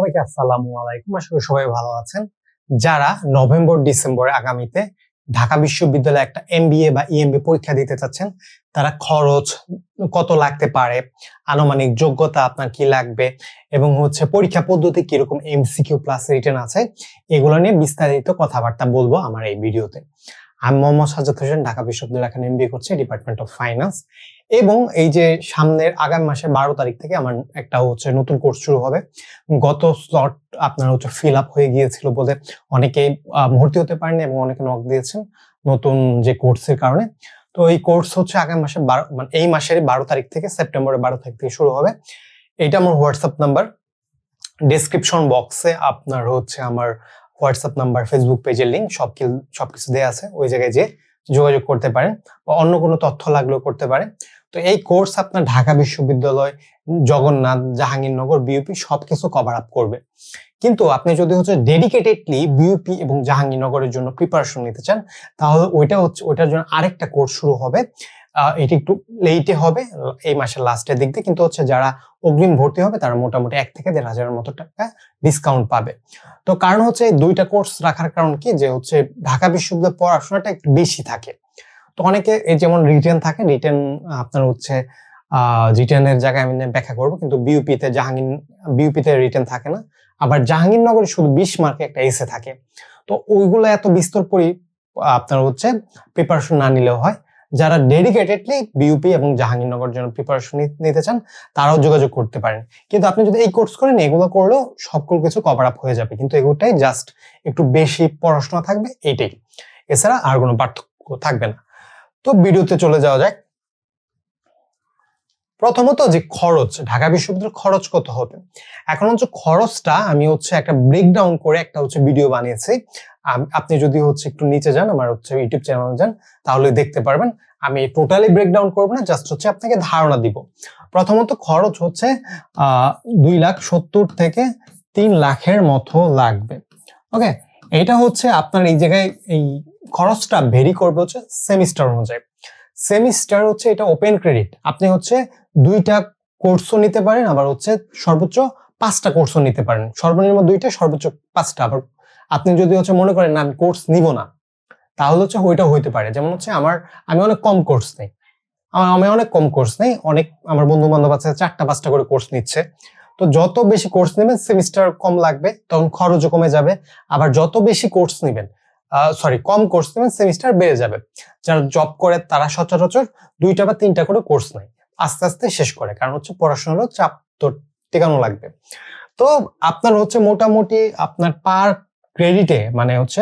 সবাইকে আসসালামু আলাইকুম। করি সবাই ভালো আছেন। যারা নভেম্বর, ডিসেম্বর আগামীতে ঢাকা বিশ্ববিদ্যালয়ে একটা এমবিএ বা ইএমবি পরীক্ষা দিতে চাচ্ছেন, তারা খরচ কত লাগতে পারে, আনুমানিক যোগ্যতা আপনার কি লাগবে, এবং হচ্ছে পরীক্ষা পদ্ধতি কীরকম এমসিকিউ প্লাস রিটেন আছে, এগুলো নিয়ে বিস্তারিত কথাবার্তা বলব আমার এই ভিডিওতে। আমি মোহাম্মদ সাজ্জাদ হোসেন, ঢাকা বিশ্ববিদ্যালয় এখন এমবিএ করছি ডিপার্টমেন্ট অফ ফাইন্যান্স এবং এই যে সামনের আগামী মাসের বারো তারিখ থেকে আমার একটা হচ্ছে নতুন কোর্স শুরু হবে। গত স্লট আপনার হচ্ছে ফিল আপ হয়ে গিয়েছিল বলে অনেকেই ভর্তি হতে পারেনি এবং অনেকে নক দিয়েছেন নতুন যে কোর্সের কারণে। তো এই কোর্স হচ্ছে আগামী মাসে বারো মানে এই মাসের বারো তারিখ থেকে সেপ্টেম্বরের বারো তারিখ থেকে শুরু হবে। এটা আমার হোয়াটসঅ্যাপ নাম্বার। ডেসক্রিপশন বক্সে আপনার হচ্ছে আমার হোয়াটসঅ্যাপ নাম্বার ফেসবুক পেজের লিঙ্ক সব সবকিছু দেওয়া আছে। ওই জায়গায় যে যোগাযোগ করতে পারেন বা অন্য কোনো তথ্য লাগলেও করতে পারেন। তো এই কোর্স আপনার ঢাকা বিশ্ববিদ্যালয়, জগন্নাথ, জাহাঙ্গীরনগর বিউপি সবকিছু কভার আপ করবে। কিন্তু আপনি যদি হচ্ছে ডেডিকেটেডলি বিউপি এবং জাহাঙ্গীরনগরের জন্য প্রিপারেশন নিতে চান, তাহলে ওইটা হচ্ছে, ওইটার জন্য আরেকটা কোর্স শুরু হবে। এটি একটু লেটে হবে, এই মাসের লাস্টের দিক দিয়ে। কিন্তু হচ্ছে যারা অগ্রিম ভর্তি হবে, তারা মোটামুটি এক থেকে দেড় হাজারের মতো টাকা ডিসকাউন্ট পাবে। তো কারণ হচ্ছে দুইটা কোর্স রাখার কারণ কি? যে হচ্ছে ঢাকা বিশ্ববিদ্যালয়ে পড়াশোনাটা একটু বেশি থাকে। তো অনেকে এই যেমন রিটেন থাকে রিটেন আপনার হচ্ছে রিটেনের জায়গায় আমি ব্যাখ্যা করব। কিন্তু বিউপিতে জাহাঙ্গীর বিউপিতে রিটেন থাকে না। আবার জাহাঙ্গীরনগরে শুধু বিশ মার্কে একটা এসে থাকে। তো ওইগুলো এত বিস্তর পরি, আপনার হচ্ছে প্রিপারেশন না নিলেও হয়। যারা ডেডিকেটেডলি বিউপি এবং জাহাঙ্গীরনগর জন্য প্রিপারেশন নিতে চান, তারাও যোগাযোগ করতে পারেন। কিন্তু আপনি যদি এই কোর্স করেন, এগুলো করলেও সকল কিছু কভার আপ হয়ে যাবে। কিন্তু এগুলোটাই জাস্ট একটু বেশি পড়াশোনা থাকবে এইটাই এছাড়া আর কোনো পার্থক্য থাকবে না। তো ভিডিওতে চলে যাওয়া যাক। প্রথমত যে খরচ, ঢাকা বিশ্ববিদ্যালয়ের খরচ কত হবে? এখন হচ্ছে খরচটা আমি হচ্ছে একটা ব্রেকডাউন করে একটা হচ্ছে ভিডিও বানিয়েছি। আপনি যদি হচ্ছে একটু নিচে যান, আমার হচ্ছে ইউটিউব চ্যানেলে যান, তাহলে দেখতে পারবেন। আমি টোটালি ব্রেকডাউন করব না জাস্ট হচ্ছে আপনাকে ধারণা দিব। প্রথমত খরচ হচ্ছে দুই লাখ সত্তর থেকে তিন লাখের মতো লাগবে। ওকে এটা হচ্ছে আপনার এই জায়গায় এই খরচটা ভেরি করবে হচ্ছে সেমিস্টার অনুযায়ী। সেমিস্টার হচ্ছে এটা ওপেন ক্রেডিট আপনি হচ্ছে দুইটা কোর্সও নিতে পারেন, আবার হচ্ছে সর্বোচ্চ পাঁচটা কোর্সও নিতে পারেন। সর্বনিম্ন দুইটা, সর্বোচ্চ পাঁচটা। আবার আপনি যদি হচ্ছে মনে করেন, না কোর্স নিব না, তাহলে হচ্ছে ওইটা হইতে পারে। যেমন হচ্ছে আমার, আমি অনেক কম কোর্স নেই। আমার, আমি অনেক কম কোর্স নেই। অনেক আমার বন্ধু বান্ধব আছে, চারটা, পাঁচটা করে কোর্স নিচ্ছে। তো যত বেশি কোর্স নেবেন সেমিস্টার কম লাগবে, তখন খরচও কমে যাবে। আবার যত বেশি কোর্স নেবেন সরি কম কোর্স নেবেন সেমিস্টার বেড়ে যাবে। যারা জব করে তারা সচরাচর দুইটা বা তিনটা করে কোর্স নেয়। আস্তে আস্তে শেষ করে, কারণ হচ্ছে পড়াশোনারও চাপ তো টেকানো লাগবে। তো আপনার হচ্ছে মোটামুটি আপনার পার ক্রেডিটে মানে হচ্ছে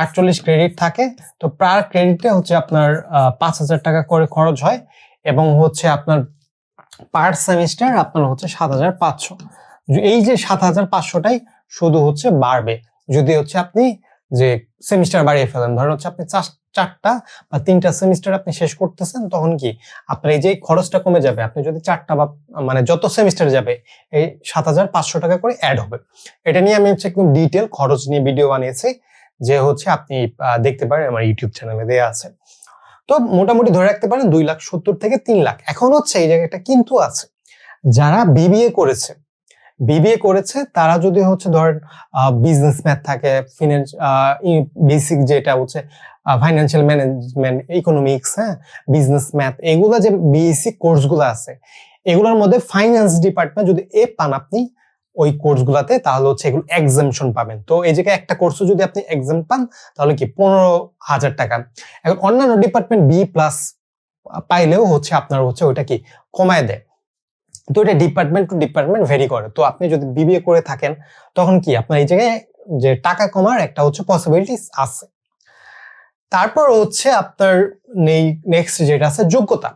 আটচল্লিশ ক্রেডিট থাকে, তো পার ক্রেডিটে হচ্ছে আপনার পাঁচ হাজার টাকা করে খরচ হয় এবং হচ্ছে আপনার পার সেমিস্টার আপনার হচ্ছে সাত হাজার পাঁচশো। এই যে সাত হাজার পাঁচশোটাই শুধু হচ্ছে বাড়বে। যদি হচ্ছে আপনি যে সেমিস্টার বাড়িয়ে ফেলেন। ধরেন হচ্ছে আপনি চার- চারটা বা তিনটা সেমিস্টার আপনি শেষ করতেছেন, তখন কি আপনার এই যে খরচটা কমে যাবে, আপনি যদি চারটা বা মানে যত সেমিস্টার যাবে, এই সাত হাজার পাঁচশো টাকা করে অ্যাড হবে। এটা নিয়ে আমি হচ্ছে একদম ডিটেল খরচ নিয়ে ভিডিও বানিয়েছি, যে হচ্ছে আপনি দেখতে পারেন আমার ইউটিউব চ্যানেলে দেওয়া আছে। তো মোটামুটি ধরে রাখতে পারেন দুই লাখ সত্তর থেকে তিন লাখ। এখন হচ্ছে এই জায়গাটা কিন্তু আছে। যারা বিবিএ করেছে বিবিএ করেছে, তারা যদি হচ্ছে ধরেন বিজনেস ম্যাথ থাকে ফিনান্স বেসিক যেটা হচ্ছে ফাইন্যান্সিয়াল ম্যানেজমেন্ট ইকোনমিক্স হ্যাঁ বিজনেস ম্যাথ এগুলা যে বেসিক কোর্সগুলো আছে, এগুলোর মধ্যে ফাইন্যান্স ডিপার্টমেন্ট যদি এ পান আপনি, ওই কোর্সগুলোতে তাহলে হচ্ছে এগুলো এক্সামশন পাবেন। তো এই জায়গায় একটা কোর্সও যদি আপনি এক্সাম পান, তাহলে কি পনেরো হাজার টাকা। এখন অন্যান্য ডিপার্টমেন্ট বি প্লাস পাইলেও হচ্ছে আপনার হচ্ছে ওইটা কি কমায় দেয়। তো এটা ডিপার্টমেন্ট টু ডিপার্টমেন্ট ভেরি করে। তো আপনি যদি বিবিএ করে থাকেন, তখন কি আপনার এই জায়গায় যে টাকা কমার একটা হচ্ছে পসিবিলিটিস আছে। তারপর হচ্ছে আপনার নেই নেক্সট যেটা আছে যোগ্যতা।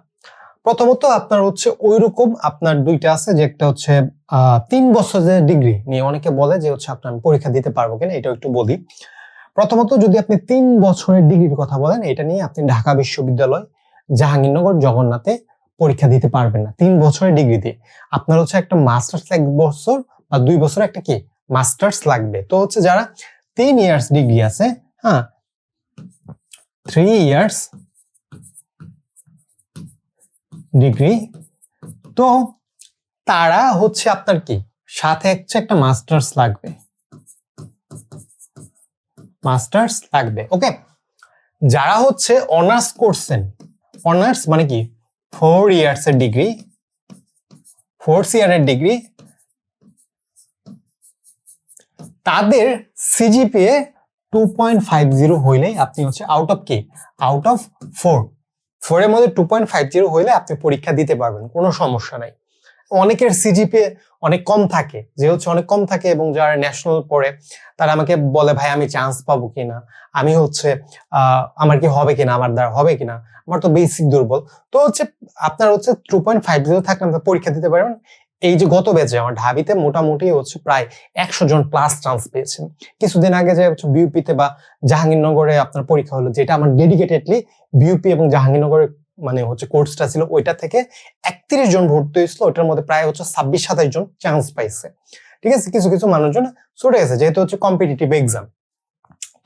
প্রথমত আপনার হচ্ছে ওইরকম আপনার দুইটা আছে যে একটা হচ্ছে তিন বছরের ডিগ্রি নিয়ে অনেকে বলে যে হচ্ছে আপনার পরীক্ষা দিতে পারব কিনা এটা একটু বলি। প্রথমত যদি আপনি তিন বছরের ডিগ্রির কথা বলেন, এটা নিয়ে আপনি ঢাকা বিশ্ববিদ্যালয়, জাহাঙ্গীরনগর, জগন্নাথে পরীক্ষা দিতে পারবেন না। তিন বছরের ডিগ্রি দিয়ে। আপনার হচ্ছে একটা মাস্টার্স এক বছর বা দুই বছর একটা কি? মাস্টার্স লাগবে। তো হচ্ছে যারা তিন ইয়ার্স ডিগ্রি আছে হ্যাঁ থ্রি ইয়ার্স ডিগ্রি তো তারা হচ্ছে আপনার কি? সাথে হচ্ছে একটা মাস্টার্স লাগবে। মাস্টার্স লাগবে। ওকে যারা হচ্ছে অনার্স করছেন অনার্স মানে কি? ফোর ইয়ার্স এর ডিগ্রি ফোর্থ ইয়ারের ডিগ্রি তাদের CGPA two point five zero হইলেই আপনি হচ্ছে আউট অফ কে আউট অফ ফোর ফোরের মধ্যে টু পয়েন্ট ফাইভ জিরো হইলে আপনি পরীক্ষা দিতে পারবেন, কোনো সমস্যা নাই। অনেকের সিজিপিএ অনেক কম থাকে, যে হচ্ছে অনেক কম থাকে এবং যারা ন্যাশনাল পড়ে, তারা আমাকে বলে, ভাই, আমি চান্স পাবো কিনা? আমি হচ্ছে আমার কি হবে কিনা? আমার দ্বারা হবে কিনা? আমার তো বেসিক দুর্বল। তো হচ্ছে আপনার হচ্ছে টু পয়েন্ট ফাইভ জিরো থাকলে আপনি পরীক্ষা দিতে পারবেন। এই যে গত বেজে আমার ঢাবিতে মোটামুটি হচ্ছে প্রায় একশো জন প্লাস চান্স পেয়েছেন। কিছুদিন আগে যে হচ্ছে বিউপিতে বা জাহাঙ্গীরনগরে আপনার পরীক্ষা হলো, যেটা আমার ডেডিকেটেডলি বিউপি এবং জাহাঙ্গীরনগরের মানে হচ্ছে কোর্সটা ছিল ওইটা থেকে একত্রিশ জন ভর্তি হয়েছিল ওটার মধ্যে প্রায় হচ্ছে ছাব্বিশ সাতাশ জন চান্স পাইছে। ঠিক আছে? কিছু কিছু মানুষজন ছুটে গেছে, যেহেতু হচ্ছে কম্পিটিটিভ এক্সাম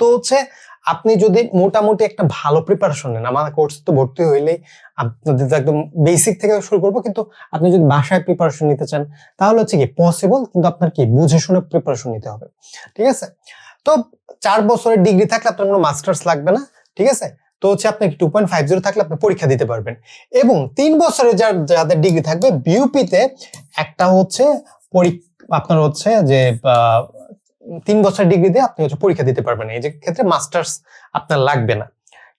তো হচ্ছে আপনি যদি মোটামুটি একটা ভালো প্রিপারেশন নেন, আমার কোর্স তো ভর্তি হইলেই আপনাদের তো একদম বেসিক থেকে শুরু করব, কিন্তু আপনি যদি বাসায় প্রিপারেশন নিতে চান, তাহলে হচ্ছে কি পসিবল কিন্তু আপনার কি বুঝে শুনে প্রিপারেশন নিতে হবে। ঠিক আছে? তো চার বছরের ডিগ্রি থাকলে আপনার কোনো মাস্টার্স লাগবে না। ঠিক আছে? তো হচ্ছে আপনাকে টু পয়েন্ট ফাইভ জিরো থাকলে আপনি পরীক্ষা দিতে পারবেন। এবং তিন বছরের যার, যাদের ডিগ্রি থাকবে বিউপিতে একটা হচ্ছে আপনার হচ্ছে যে তিন বছর ডিগ্রি দিয়ে আপনি হচ্ছে পরীক্ষা দিতে পারবেন। এই যে ক্ষেত্রে মাস্টার্স আপনার লাগবে না।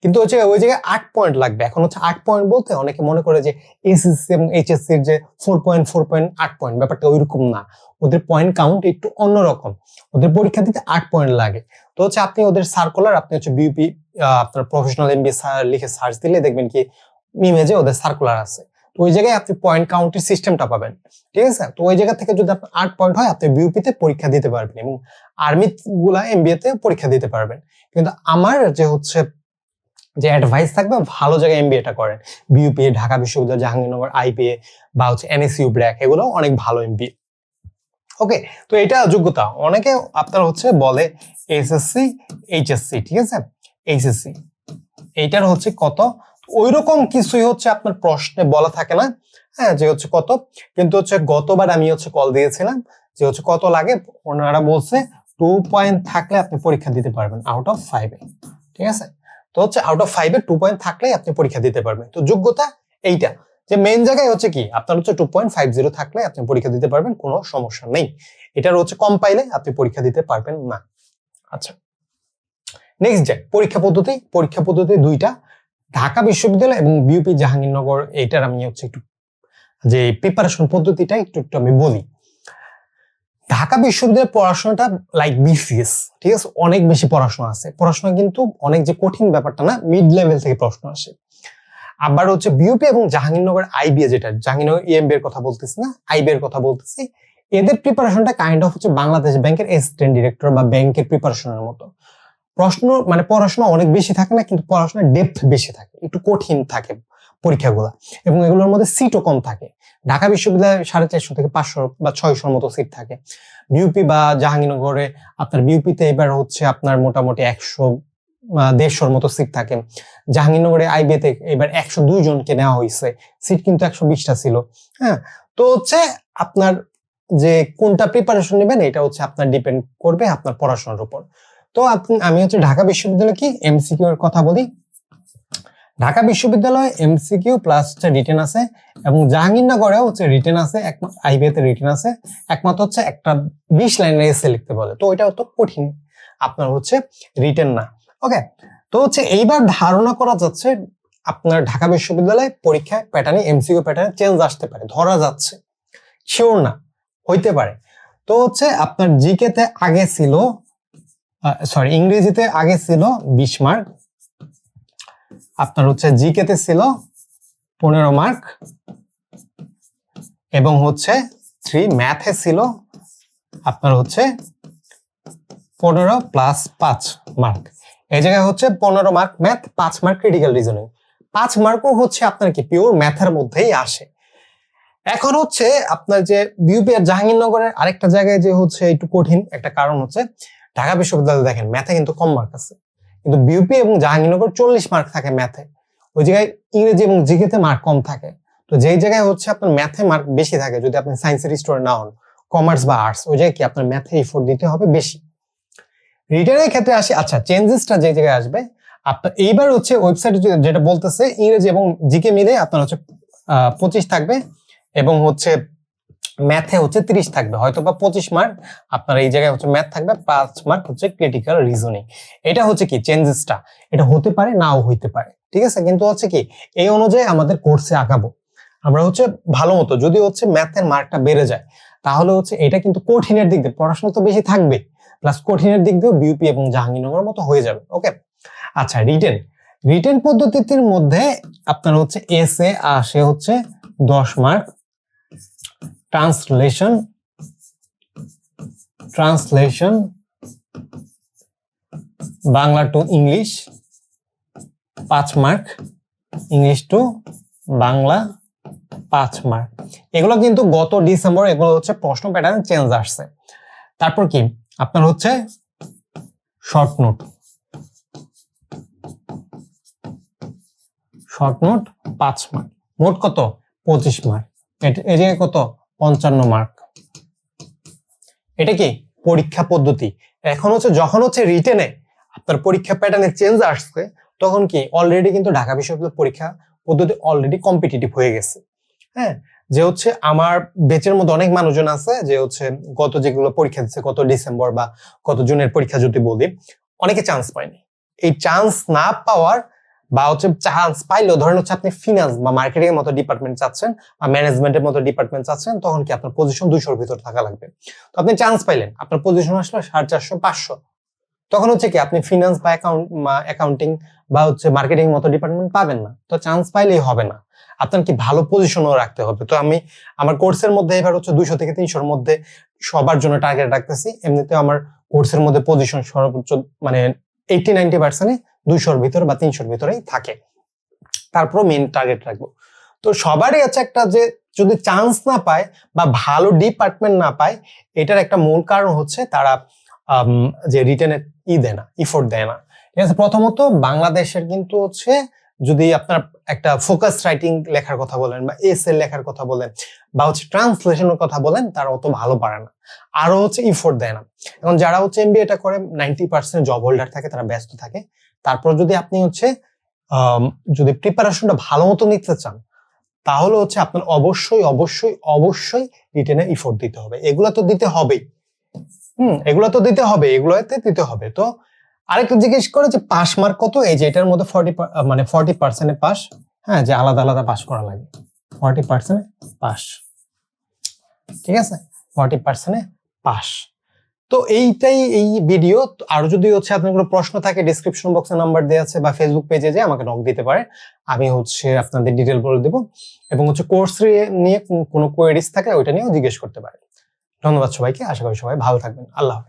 কিন্তু হচ্ছে ওই জায়গায় আট পয়েন্ট লাগবে। এখন হচ্ছে আট পয়েন্ট বলতে অনেকে মনে করে যে এসএসসি এবং এইচএসসি এর যে ফোর পয়েন্ট ফোর পয়েন্ট আট পয়েন্ট ব্যাপারটা ওইরকম না। ওদের পয়েন্ট কাউন্ট একটু অন্যরকম। ওদের পরীক্ষা দিতে আট পয়েন্ট লাগে। তো হচ্ছে আপনি ওদের সার্কুলার আপনি হচ্ছে বিউপি আপনার প্রফেশনাল এমবি লিখে সার্চ দিলে দেখবেন কি ইমেজে ওদের সার্কুলার আছে। তো ওই জায়গায় আপনি পয়েন্ট কাউন্টের সিস্টেমটা পাবেন। ঠিক আছে? তো ওই জায়গা থেকে যদি আপনার আট পয়েন্ট হয়, আপনি বিউপিতে পরীক্ষা দিতে পারবেন এবং আর্মি গুলা এমবিএ পরীক্ষা দিতে পারবেন। কিন্তু আমার যে হচ্ছে যে অ্যাডভাইস থাকবে, ভালো জায়গায় এমবিএটা করেন। বিউপি ঢাকা বিশ্ববিদ্যালয়, জাহাঙ্গীরনগর আইপিএ বা হচ্ছে এনএসইউ ব্র্যাক এগুলো অনেক ভালো এমবিএ ওকে তো এটা যোগ্যতা। অনেকে আপনার হচ্ছে বলে এসএসসি এইচএসসি ঠিক আছে? এইচএসসি এইটার হচ্ছে কত? ওইরকম কিছুই হচ্ছে আপনার প্রশ্নে বলা থাকে না। হ্যাঁ যে হচ্ছে কত? কিন্তু হচ্ছে গতবার আমি হচ্ছে কল দিয়েছিলাম যে হচ্ছে কত লাগে? ওনারা বলছে টু পয়েন্ট থাকলে আপনি পরীক্ষা দিতে পারবেন আউট অফ ফাইভে ঠিক আছে? তো হচ্ছে আউট অফ ফাইভে টু পয়েন্ট থাকলে আপনি পরীক্ষা দিতে পারবেন। তো যোগ্যতা এইটা। যে মেন জায়গায় হচ্ছে কি? আপনার হচ্ছে টু পয়েন্ট ফাইভ জিরো থাকলে আপনি পরীক্ষা দিতে পারবেন, কোনো সমস্যা নেই। এটার হচ্ছে কম পাইলে আপনি পরীক্ষা দিতে পারবেন না। আচ্ছা। নেক্সট যে পরীক্ষা পদ্ধতি। পরীক্ষা পদ্ধতি দুইটা। ঢাকা বিশ্ববিদ্যালয় এবং বিউপি জাহাঙ্গীরনগর, এইটার আমি হচ্ছে একটু যে প্রিপারেশন পদ্ধতিটা একটু একটু আমি বলি। ঢাকা বিশ্ববিদ্যালয়ের পড়াশোনাটা লাইক বিসিএস ঠিক আছে? অনেক বেশি পড়াশোনা আছে। পড়াশোনা কিন্তু অনেক যে কঠিন ব্যাপারটা না মিড লেভেল থেকে প্রশ্ন আসে। আবার হচ্ছে বিউপি এবং জাহাঙ্গীরনগর আইবিএ যেটা, জাহাঙ্গীরনগর ইএমবি এর কথা বলতেছি না আইবি এর কথা বলতেছি, এদের প্রিপারেশনটা কাইন্ড অফ হচ্ছে বাংলাদেশ ব্যাংকের অ্যাসিস্ট্যান্ট ডিরেক্টর বা ব্যাংকের প্রিপারেশনের মতো। প্রশ্ন মানে পড়াশোনা অনেক বেশি থাকে না, কিন্তু পড়াশোনার ডেপথ বেশি থাকে, একটু কঠিন থাকে। পরীক্ষাগুলো। এবং এগুলোর মধ্যে সিটও কম থাকে। ঢাকা বিশ্ববিদ্যালয়ে সাড়ে চারশো থেকে পাঁচশো বা ছয়শোর মতো সিট থাকে। বিউপি বা জাহাঙ্গীরনগরে আপনার বিউপিতে এবার হচ্ছে আপনার মোটামুটি একশো দেড়শোর মতো সিট থাকে। জাহাঙ্গীরনগরে আইবিএতে এবার একশো দুই জনকে নেওয়া হয়েছে। সিট কিন্তু একশো বিশটা ছিল। হ্যাঁ তো হচ্ছে আপনার যে কোনটা প্রিপারেশন নেবেন, এটা হচ্ছে আপনার ডিপেন্ড করবে আপনার পড়াশোনার উপর। তো আপনি, আমি হচ্ছে ঢাকা বিশ্ববিদ্যালয় কি? এমসিকিউ এর কথা বলি। ঢাকা বিশ্ববিদ্যালয়ে এমসিকিউ প্লাস হচ্ছে রিটেন আছে এবং জাহাঙ্গীরনগরেও হচ্ছে রিটেন আছে আইবিএতে রিটেন আছে। একমাত্র হচ্ছে একটা বিশ লাইনের এসে লিখতে বলে। তো ওইটা তো কঠিন। আপনার হচ্ছে রিটেন না। ওকে তো হচ্ছে এইবার ধারণা করা যাচ্ছে আপনার ঢাকা বিশ্ববিদ্যালয়ে পরীক্ষায় প্যাটার্নে এমসিকিউ প্যাটার্নে চেঞ্জ আসতে পারে। ধরা যাচ্ছে। শিওর না। হইতে পারে। তো হচ্ছে আপনার জিকে তে আগে ছিল সরি ইংরেজিতে আগে ছিল বিশ মার্ক আপনার হচ্ছে জিকে তে ছিল পনেরো মার্ক এবং হচ্ছে থ্রি ম্যাথে ছিল আপনার হচ্ছে পনেরো প্লাস পাঁচ মার্ক। এই জায়গায় হচ্ছে পনেরো মার্ক ম্যাথ, পাঁচ মার্ক ক্রিটিক্যাল রিজনিং পাঁচ মার্কও হচ্ছে আপনার কি পিওর ম্যাথের মধ্যেই আসে। এখন হচ্ছে আপনার যে বিউপি আর জাহাঙ্গীরনগরের আরেকটা জায়গায় যে হচ্ছে একটু কঠিন একটা কারণ হচ্ছে, ঢাকা বিশ্ববিদ্যালয়ে দেখেন, ম্যাথে কিন্তু কম মার্ক আছে। কিন্তু বিউপি এবং জাহাঙ্গীরনগর চল্লিশ মার্ক থাকে ম্যাথে ওই জায়গায় ইংরেজি এবং জিকেতে মার্ক কম থাকে। তো যেই জায়গায় হচ্ছে আপনার ম্যাথে মার্ক বেশি থাকে, যদি আপনি সায়েন্সের স্টোরে না হন কমার্স বা আর্টস ওই জায়গায় কি আপনার ম্যাথে এফোর্ট দিতে হবে বেশি? রিটার্নের ক্ষেত্রে আসি আচ্ছা চেঞ্জেসটা যে জায়গায় আসবে, আপনার এইবার হচ্ছে ওয়েবসাইটে যেটা বলতেছে, ইংরেজি এবং জিকে মিলে আপনার হচ্ছে পঁচিশ থাকবে এবং হচ্ছে ম্যাথে হচ্ছে তিরিশ থাকবে। হয়তো বা পঁচিশ মার্ক আপনার এই জায়গায় হচ্ছে ম্যাথ থাকবে, পাঁচ মার্ক হচ্ছে ক্রিটিক্যাল রিজনিং এটা হচ্ছে কি? চেঞ্জেসটা এটা হতে পারে, নাও হইতে পারে। ঠিক আছে? কিন্তু হচ্ছে কি? এই অনুযায়ী আমাদের কোর্সে আঁকাবো আমরা হচ্ছে ভালো মতো, যদি হচ্ছে ম্যাথের মার্কটা বেড়ে যায়, তাহলে হচ্ছে এটা কিন্তু কঠিনের দিক দিয়ে, পড়াশোনা তো বেশি থাকবে। প্লাস কঠিনের দিক দিয়েও বিউপি এবং জাহাঙ্গীরনগরের মতো হয়ে যাবে ওকে আচ্ছা রিটেন রিটেন পদ্ধতির মধ্যে আপনার হচ্ছে এসে আসে হচ্ছে দশ mark translation translation Bangla to English পাঁচ মার্ক ইংলিশ টু বাংলা পাঁচ মার্ক এগুলো কিন্তু গত ডিসেম্বর এগুলো হচ্ছে প্রশ্ন প্যাটার্ন চেঞ্জ আসছে। তারপর কি? আপনার হচ্ছে শর্ট নোট শর্ট নোট পাঁচ মার্ক মোট কত? পঁচিশ মার্ক জায়গায় কত? পঞ্চান্ন মার্ক এটা কি? পরীক্ষা পদ্ধতি। এখন হচ্ছে যখন হচ্ছে রিটেনে আপনার পরীক্ষা প্যাটার্নে চেঞ্জ আসছে, তখন কি অলরেডি কিন্তু ঢাকা বিশ্ববিদ্যালয় পরীক্ষা পদ্ধতি অলরেডি কম্পিটিটিভ হয়ে গেছে। হ্যাঁ? যে হচ্ছে আমার বেচের মধ্যে অনেক মানুষজন আছে যে হচ্ছে গত যেগুলো পরীক্ষা দিচ্ছে, গত ডিসেম্বর বা গত জুনের পরীক্ষা যদি বলি, অনেকে চান্স পায়নি। এই চান্স না পাওয়ার বা হচ্ছে চান্স পাইলেও ধরেন হচ্ছে আপনি ফিনান্স বা মার্কেটিং এর মতো ডিপার্টমেন্ট চাচ্ছেন বা ম্যানেজমেন্টের মতো ডিপার্টমেন্ট চাচ্ছেন, তখন কি আপনার পজিশন দুইশোর ভিতর থাকা লাগবে? তো আপনি চান্স পাইলেন, আপনার পজিশন আসলো সাড়ে চারশো, পাঁচশো। তখন হচ্ছে কি আপনি ফিনান্স বা অ্যাকাউন্ট বা হচ্ছে মার্কেটিং মতো ডিপার্টমেন্ট পাবেন না। তো চান্স পাইলেই হবে না। আপনার কি ভালো পজিশনও রাখতে হবে। তো আমি, আমার কোর্সের মধ্যে এবার হচ্ছে দুইশো থেকে তিনশোর মধ্যে সবার জন্য টার্গেট রাখতেছি। এমনিতে আমার কোর্সের মধ্যে পজিশন সর্বোচ্চ মানে এইটি নাইনটি পার্সেন্টে দুইশোর ভিতরে বা তিনশোর ভিতরেই থাকে। তারপর মেন টার্গেট রাখব। তো সবারই আছে একটা যে, যদি চান্স না পায় বা ভালো ডিপার্টমেন্ট না পায়, এটার একটা মূল কারণ হচ্ছে তারা যে রিটেনের ই দেয় না ইফোর্ট দেয় না। ঠিক আছে? প্রথমত বাংলাদেশের কিন্তু হচ্ছে, যদি আপনার একটা ফোকাস রাইটিং লেখার কথা বলেন বা এস এর লেখার কথা বলেন বা হচ্ছে ট্রান্সলেশনের কথা বলেন, তারা অত ভালো পারে না। আরও হচ্ছে ইফোর্ট দেয় না। এখন যারা হচ্ছে এমবিএটা করে নাইনটি পার্সেন্ট জব হোল্ডার থাকে, তারা ব্যস্ত থাকে। তারপর যদি আপনি হচ্ছে যদি প্রিপারেশনটা ভালো মতো নিতে চান, তাহলে হচ্ছে আপনার অবশ্যই অবশ্যই অবশ্যই রিটেনে ইফোর্ট দিতে হবে। এগুলো তো দিতে হবেই। হুম, এগুলো তো দিতে হবে, এগুলোতে দিতে হবে। তো আরেকটু জিজ্ঞেস করে যে পাস মার্ক কত? এই যে এটার মধ্যে ফর্টি মানে ফর্টি পার্সেন্টে পাস হ্যাঁ যে আলাদা আলাদা পাস করা লাগে। ফর্টি পার্সেন্টে পাস ঠিক আছে? ফর্টি পার্সেন্টে পাস তো এইটাই এই ভিডিও আর যদি হচ্ছে আপনার কোনো প্রশ্ন থাকে ডিসক্রিপশন বক্সে নাম্বার দেওয়া আছে বা ফেসবুক পেজে যে আমাকে নক দিতে পারে। আমি হচ্ছে আপনাদের ডিটেল বলে দেবো। এবং হচ্ছে কোর্স নিয়ে কোনো কোয়েরিজ থাকে ওইটা নিয়েও জিজ্ঞেস করতে পারে ধন্যবাদ সবাইকে। আশা করি সবাই ভালো থাকবেন। আল্লাহ হাফেজ।